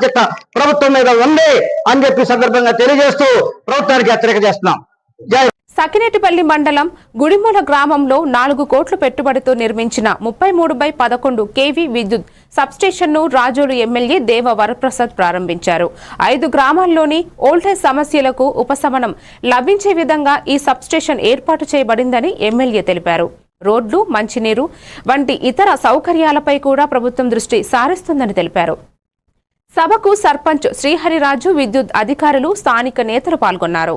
బాధ్యత ప్రభుత్వం మీద ఉంది అని చెప్పి సందర్భంగా తెలియజేస్తూ ప్రభుత్వానికి హెచ్చరిక చేస్తున్నాం. జై సకినేటిపల్లి మండలం గుడిమూల గ్రామంలో నాలుగు కోట్ల పెట్టుబడితో నిర్మించిన ముప్పై మూడు బై పదకొండు కేవీ విద్యుత్ సబ్స్టేషన్ను రాజోలు ఎమ్మెల్యే దేవ వరప్రసాద్ ప్రారంభించారు. ఐదు గ్రామాల్లోని ఓల్టేజ్ సమస్యలకు ఉపశమనం లభించే విధంగా ఈ సబ్స్టేషన్ ఏర్పాటు చేయబడిందని ఎమ్మెల్యే తెలిపారు. రోడ్లు మంచినీరు వంటి ఇతర సౌకర్యాలపై కూడా ప్రభుత్వం దృష్టి సారిస్తుందని తెలిపారు. సభకు సర్పంచ్ శ్రీహరిరాజు విద్యుత్ అధికారులు స్థానిక నేతలు పాల్గొన్నారు.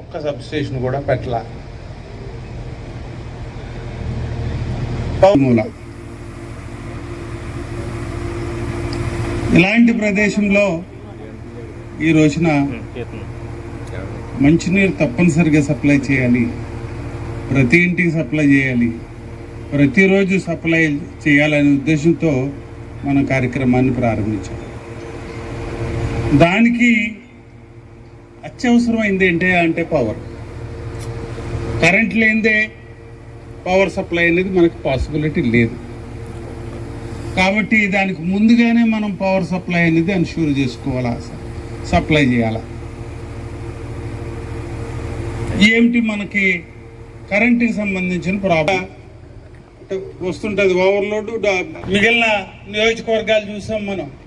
ఒక్క సబ్ స్టేషన్ కూడా పెట్టలా. మూల. ఇలాంటి ప్రదేశంలో ఈ రోజున మంచినీరు తప్పనిసరిగా సప్లై చేయాలి. ప్రతి ఇంటికి సప్లై చేయాలి. ప్రతిరోజు సప్లై చేయాలనే ఉద్దేశంతో మన కార్యక్రమాన్ని ప్రారంభించాం. దానికి అత్యవసరమైంది ఏంటి అంటే పవర్. కరెంట్ లేనిదే పవర్ సప్లై అనేది మనకు పాసిబిలిటీ లేదు. కాబట్టి దానికి ముందుగానే మనం పవర్ సప్లై అనేది అన్ష్యూర్ చేసుకోవాలా సప్లై చేయాలా? ఏమిటి మనకి కరెంటుకి సంబంధించిన ప్రాబ్లం. వస్తుంటుంది ఓవర్లోడ్ మిగిలిన నియోజకవర్గాలు చూసాం మనం.